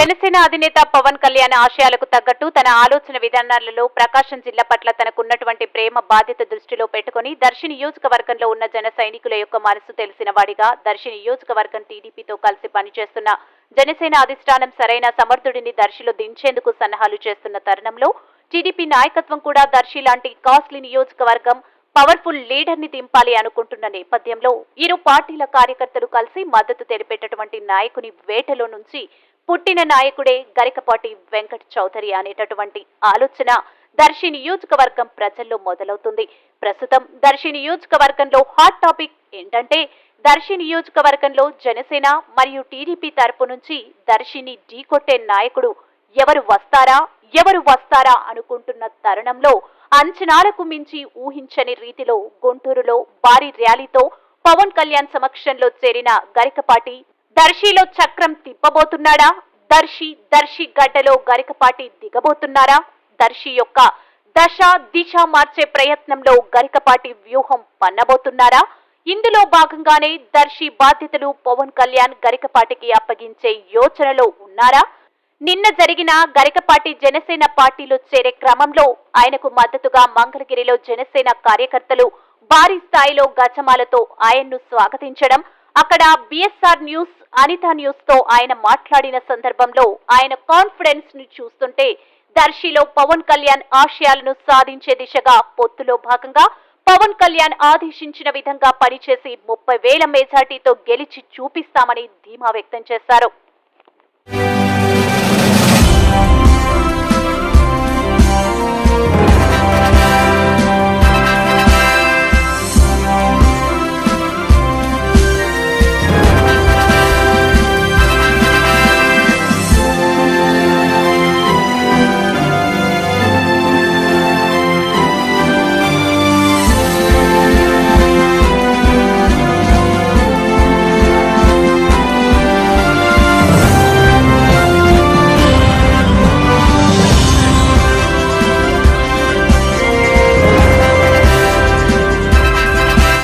జనసేన అధినేత పవన్ కళ్యాణ్ ఆశయాలకు తగ్గట్టు తన ఆలోచన విధానాలలో ప్రకాశం జిల్లా పట్ల తనకున్నటువంటి ప్రేమ బాధ్యత దృష్టిలో పెట్టుకుని దర్శి నియోజకవర్గంలో ఉన్న జన సైనికుల యొక్క మనసు తెలిసిన వాడిగా దర్శి నియోజకవర్గం టీడీపీతో కలిసి పనిచేస్తున్న జనసేన అధిష్టానం సరైన సమర్థుడిని దర్శిలో దించేందుకు సన్నాహాలు చేస్తున్న తరుణంలో టీడీపీ నాయకత్వం కూడా దర్శి లాంటి కాస్ట్లీ నియోజకవర్గం పవర్ఫుల్ లీడర్ని దింపాలి అనుకుంటున్న నేపథ్యంలో ఇరు పార్టీల కార్యకర్తలు కలిసి మద్దతు తెలిపేటటువంటి నాయకుని వేటలో నుంచి పుట్టిన నాయకుడే గరికపాటి వెంకట్ చౌదరి అనేటటువంటి ఆలోచన దర్శి నియోజకవర్గం ప్రజల్లో మొదలవుతుంది. ప్రస్తుతం దర్శి నియోజకవర్గంలో హాట్ టాపిక్ ఏంటంటే దర్శి నియోజకవర్గంలో జనసేన మరియు టీడీపీ తరపు నుంచి దర్శిని ఢీకొట్టే నాయకుడు ఎవరు వస్తారా ఎవరు వస్తారా అనుకుంటున్న తరుణంలో అంచనాలకు మించి ఊహించని రీతిలో గుంటూరులో భారీ ర్యాలీతో పవన్ కళ్యాణ్ సమక్షంలో చేరిన గరికపాటి దర్శిలో చక్రం తిప్పబోతున్నాడా? దర్శి దర్శి గడ్డలో గరికపాటి దిగబోతున్నారా? దర్శి యొక్క దశ దిశ మార్చే ప్రయత్నంలో గరికపాటి వ్యూహం పన్నబోతున్నారా? ఇందులో భాగంగానే దర్శి బాధ్యతలు పవన్ కళ్యాణ్ గరికపాటికి అప్పగించే యోచనలో ఉన్నారా? నిన్న జరిగిన గరికపాటి జనసేన పార్టీలో చేరే క్రమంలో ఆయనకు మద్దతుగా మంగళగిరిలో జనసేన కార్యకర్తలు భారీ స్థాయిలో గజమాలతో ఆయన్ను స్వాగతించడం అక్కడ బిఎస్ఆర్ న్యూస్ అనితా న్యూస్తో ఆయన మాట్లాడిన సందర్భంలో ఆయన కాన్ఫిడెన్స్ని చూస్తుంటే దర్శిలో పవన్ కళ్యాణ్ ఆశయాలను సాధించే దిశగా పొత్తులో భాగంగా పవన్ కళ్యాణ్ ఆదేశించిన విధంగా పనిచేసి ముప్పై వేల మెజార్టీతో గెలిచి చూపిస్తామని ధీమా వ్యక్తం చేశారు.